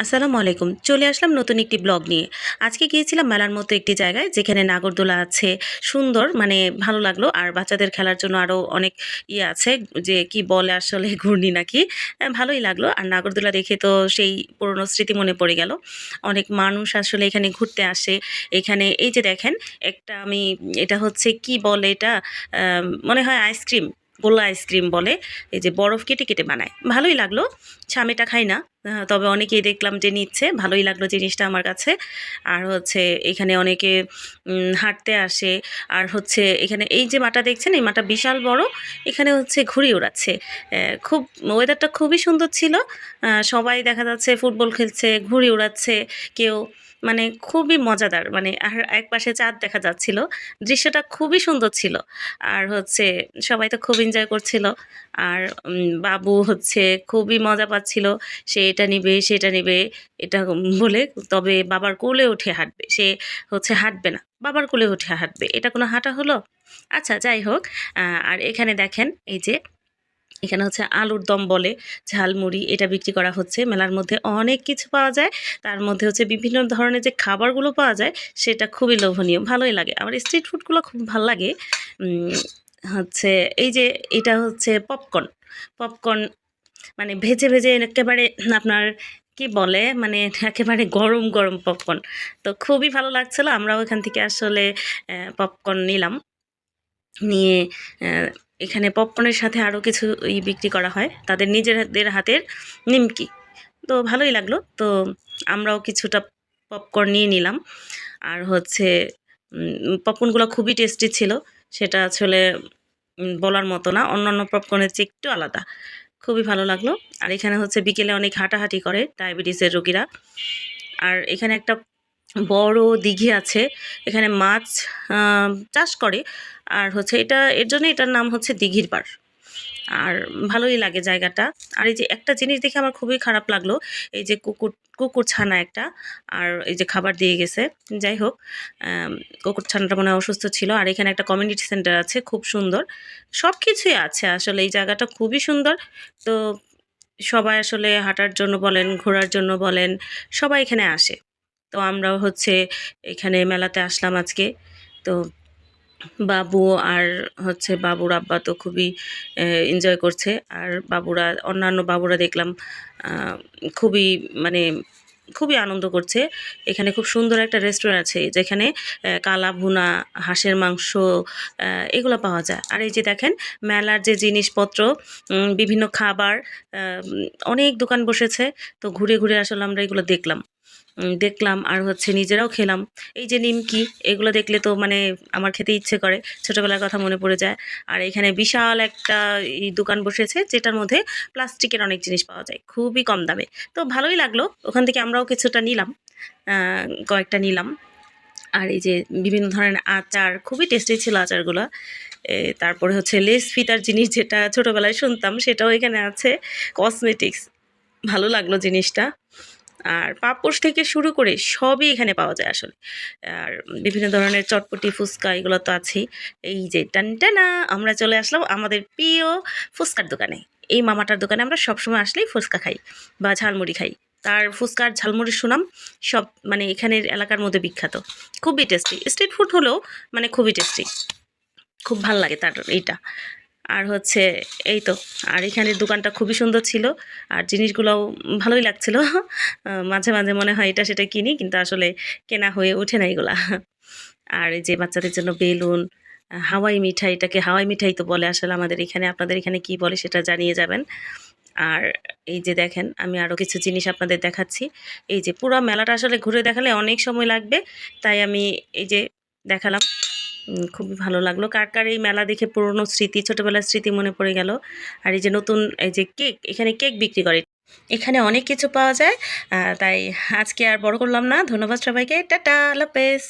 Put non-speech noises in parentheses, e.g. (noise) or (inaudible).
আসসালামু আলাইকুম। চলে আসলাম নতুন একটি ব্লগ নিয়ে। আজকে গিয়েছিলাম মেলার মতো একটি জায়গায় যেখানে নাগরদোলা আছে। সুন্দর মানে ভালো লাগল। আর বাচ্চাদের খেলার জন্য আরও অনেক ইয়ে আছে যে কি বলে আসলে (laughs) ঘূর্ণি নাকি। আহ, ভালোই লাগল। আর নাগরদোলা দেখে তো সেই পুরনো স্মৃতি মনে পড়ে গেল। অনেক মানুষ আসলে এখানে ঘুরতে আসে। এখানে এই যে দেখেন একটা আমি এটা হচ্ছে কি বলে এটা? মনে হয় আইসক্রিম গোলা আইসক্রিম বলে। এই যে বরফ কেটে কেটে বানায়। ভালোই লাগল। ছামেটা খাই না। তবে অনেকেই দেখলাম যে নিচ্ছে। ভালোই লাগল জিনিসটা আমার কাছে। আর হচ্ছে এখানে অনেকে হাঁটতে আসে। আর হচ্ছে এখানে এই যে মাটা দেখছেন, এই মাটা বিশাল বড়। এখানে হচ্ছে ঘুড়ি ওড়াচ্ছে। খুব ওয়েদারটা খুবই সুন্দর ছিল। সবাই দেখা যাচ্ছে ফুটবল খেলছে, ঘুড়ি ওড়াচ্ছে। কেউ মানে খুবই মজাদার। মানে আর এক পাশে চাঁদ দেখা যাচ্ছিল। দৃশ্যটা খুবই সুন্দর ছিল। আর হচ্ছে সবাই তো খুব এনজয় করছিল। আর বাবু হচ্ছে খুবই মজা পাচ্ছিল। সে এটা নিবে, সেটা নিবে, এটা বলে তবে বাবার কোলে উঠে হাঁটবে। সে হচ্ছে হাঁটবে না, বাবার কোলে উঠে হাঁটবে। এটা কোনো হাঁটা হলো? আচ্ছা যাই হোক আর এখানে দেখেন এই যে, এখানে হচ্ছে আলুর দম বলে ঝালমুড়ি এটা বিক্রি করা হচ্ছে। মেলার মধ্যে অনেক কিছু পাওয়া যায়। তার মধ্যে হচ্ছে বিভিন্ন ধরনের যে খাবারগুলো পাওয়া যায়, সেটা খুবই লোভনীয়, ভালোই লাগে। আমার স্ট্রিট ফুডগুলো খুব ভালো লাগে। হচ্ছে এই যে, এটা হচ্ছে পপকর্ন পপকর্ন মানে ভেজে ভেজে একেবারে আপনার, কি বলে? মানে একেবারে গরম গরম পপকর্ন তো খুবই ভালো লাগছিল। আমরাও এখান থেকে আসলে পপকর্ন নিলাম। নিয়ে এখানে পপকর্নের সাথে আরও কিছু ই বিক্রি করা হয়। তাদের নিজেদের হাতের নিমকি। তো ভালোই লাগল। তো আমরাও কিছুটা পপকর্ন নিয়ে নিলাম। আর হচ্ছে পপকর্নগুলো খুবই টেস্টি ছিল। সেটা আসলে বলার মতো না। অন্যান্য পপকর্নের চেয়ে একটু আলাদা। খুবই ভালো লাগল। আর এখানে হচ্ছে বিকেলে অনেক হাঁটাহাঁটি করে ডায়াবেটিসের রোগীরা। আর এখানে একটা বড় দিঘি আছে, এখানে মাছ চাষ করে। আর হচ্ছে এটা, এর জন্য এটার নাম হচ্ছে দিঘির পাড়। আর ভালোই লাগে জায়গাটা। আর এই যে একটা জিনিস দেখে আমার খুবই খারাপ লাগল, এই যে কুকুর কুকুর ছানা একটা, আর এই যে খাবার দিয়ে গেছে। যাই হোক কুকুর ছানাটা মনে অসুস্থ ছিল। আর এখানে একটা কমিউনিটি সেন্টার আছে, খুব সুন্দর। সব কিছুই আছে, আসলে এই জায়গাটা খুবই সুন্দর। তো সবাই আসলে হাঁটার জন্য বলেন, ঘোরার জন্য বলেন, সবাই এখানে আসে। তো আমরাও হচ্ছে এখানে মেলাতে আসলাম আজকে। তো বাবু আর হচ্ছে বাবুর আব্বা তো খুবই এনজয় করছে। আর বাবুরা, অন্যান্য বাবুরা দেখলাম খুবই মানে খুবই আনন্দ করছে। এখানে খুব সুন্দর একটা রেস্টুরেন্ট আছে যেখানে কালা ভুনা, হাঁসের মাংস এগুলো পাওয়া যায়। আর এই যে দেখেন, মেলার যে জিনিসপত্র বিভিন্ন খাবার অনেক দোকান বসেছে। তো ঘুরে ঘুরে আসলে আমরা এগুলো দেখলাম। দেখলাম আর হচ্ছে নিজেরাও খেলাম। এই যে নিমকি, এগুলো দেখলে তো মানে আমার খেতে ইচ্ছে করে, ছোটোবেলার কথা মনে পড়ে যায়। আর এখানে বিশাল একটা দোকান বসেছে, যেটার মধ্যে প্লাস্টিকের অনেক জিনিস পাওয়া যায়, খুবই কম দামে। তো ভালোই লাগল, ওখান থেকে আমরাও কিছুটা নিলাম কয়েকটা নিলাম। আর এই যে বিভিন্ন ধরনের আচার, খুবই টেস্টি ছিল আচারগুলো। তারপরে হচ্ছে লেস ফিতার জিনিস যেটা ছোটোবেলায় শুনতাম, সেটাও এখানে আছে, কসমেটিক্স। ভালো লাগল জিনিসটা। আর পাপোশ থেকে শুরু করে সবই এখানে পাওয়া যায় আসলে। আর বিভিন্ন ধরনের চটপটি, ফুচকা এগুলো তো আছেই। এই যে টানটানা আমরা চলে আসলাম আমাদের প্রিয় ফুচকার দোকানে। এই মামাটার দোকানে আমরা সবসময় আসলেই ফুচকা খাই বা ঝালমুড়ি খাই। তার ফুচকার ঝালমুড়ির সুনাম সব মানে এখানের এলাকার মধ্যে বিখ্যাত। খুবই টেস্টি স্ট্রিট ফুড হলেও মানে খুবই টেস্টি খুব ভালো লাগে তার এইটা। আর হচ্ছে এই তো, আর এখানের দোকানটা খুবই সুন্দর ছিল, আর জিনিসগুলোও ভালোই লাগছিল। মাঝে মাঝে মনে হয় এটা সেটা কিনি, কিন্তু আসলে কেনা হয়ে ওঠে না এগুলা। আর এই যে বাচ্চাদের জন্য বেলুন, হাওয়াই মিঠাই, এটাকে হাওয়াই মিঠাই তো বলে আসলে আমাদের এখানে, আপনাদের এখানে কি বলে সেটা জানিয়ে যাবেন। আর এই যে দেখেন, আমি আরও কিছু জিনিস আপনাদের দেখাচ্ছি। এই যে পুরো মেলাটা আসলে ঘুরে দেখালে অনেক সময় লাগবে, তাই আমি এই যে দেখালাম। খুবই ভালো লাগল। কার কার এই মেলা দেখে পুরনো স্মৃতি, ছোটোবেলার স্মৃতি মনে পড়ে গেল? আর এই যে নতুন, এই যে কেক, এখানে কেক বিক্রি করে। এখানে অনেক কিছু পাওয়া যায় তাই আজকে আর বড় করলাম না। ধন্যবাদ সবাইকে। টাটা লাপেস